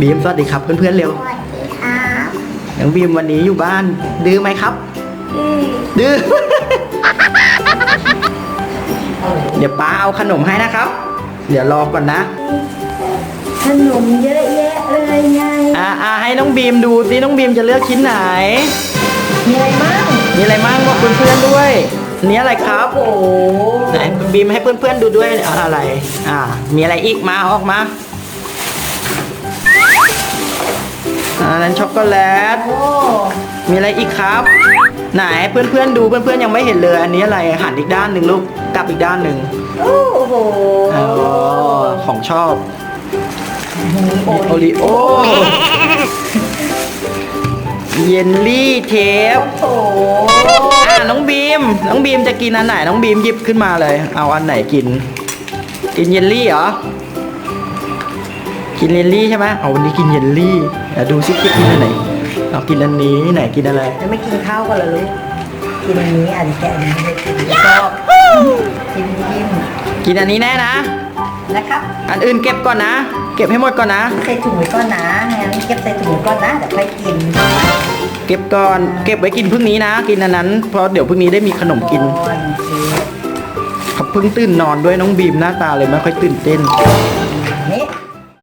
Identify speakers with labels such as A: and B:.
A: บีมสวัสดีครับเพื่อนๆเร็ว
B: สวัสดีครับ
A: น้องบีมวันนี้อยู่บ้าน ดื้อไหมครับ
B: อืม
A: ดื้อ เดี๋ยวป้าเอาขนมให้นะครับ เดี๋ยวรอก่อนนะ
B: ขนมเยอะแยะเลยไง
A: อ่าอ่าให้น้องบีมดูสิน้องบีมจะเลือกชิ้นไหน
B: มีอะไรบ้าง
A: มีอะไรมั่งบอกเพื่อนๆด้วยอันนี้อะไรครับ
B: โอ้โห
A: ไหนบีมให้เพื่อนๆดูด้วยเอาอะไร อ่า มีอะไรอีกมาเอาออกมา อันนั้นช็อกโกแลต
B: โอ้
A: มีอะไรอีกครับ ไหนเพื่อนๆดูเพื่อนๆยังไม่เห็นเลย อันนี้อะไรหันอีกด้านหนึ่งลูกกลับอีกด้านหนึ่ง
B: โอ้โห
A: อ๋อของชอบ
B: โอ้
A: โอริโอเยลลี่เทป
B: โห
A: อ่าน้องบีม น้องบีมจะกินอันไหน น้องบีมหยิบขึ้นมาเลย เอาอันไหนกิน กินเยลลี่เหรอ กินเยลลี่ใช่ไหมเอาวันนี้กินเยลลี่ เดี๋ยวดูซิจะกินอันไหนเอากินอันนี้ไหนกินอะไร
B: แล้วไม่กินข้าวกันเหรอลูกกินอันนี้อันแกะอันนี้ไม่ได้กินชอบกินยิ้ม
A: กินอันนี้แน่นะ
B: นะครับ
A: อันอื่นเก็บก่อนนะ เก็บให้หมดก่อนนะ
B: ใส่ถุงไว้ก่อนนะงั้นเก็บใส่ถุงไว้ก่อนนะเดี๋ยวค่อยกิน
A: เก็บก่อนเก็บไว้กินพรุ่งนี้นะ กินอันนั้นเพราะเดี๋ยวพรุ่งนี้ได้มีขนมกิน
B: ก่อนสิ
A: เขาเพิ่งตื่นนอนด้วยน้องบีมหน้าตาเลยไม่ค่อยตื่นเต้น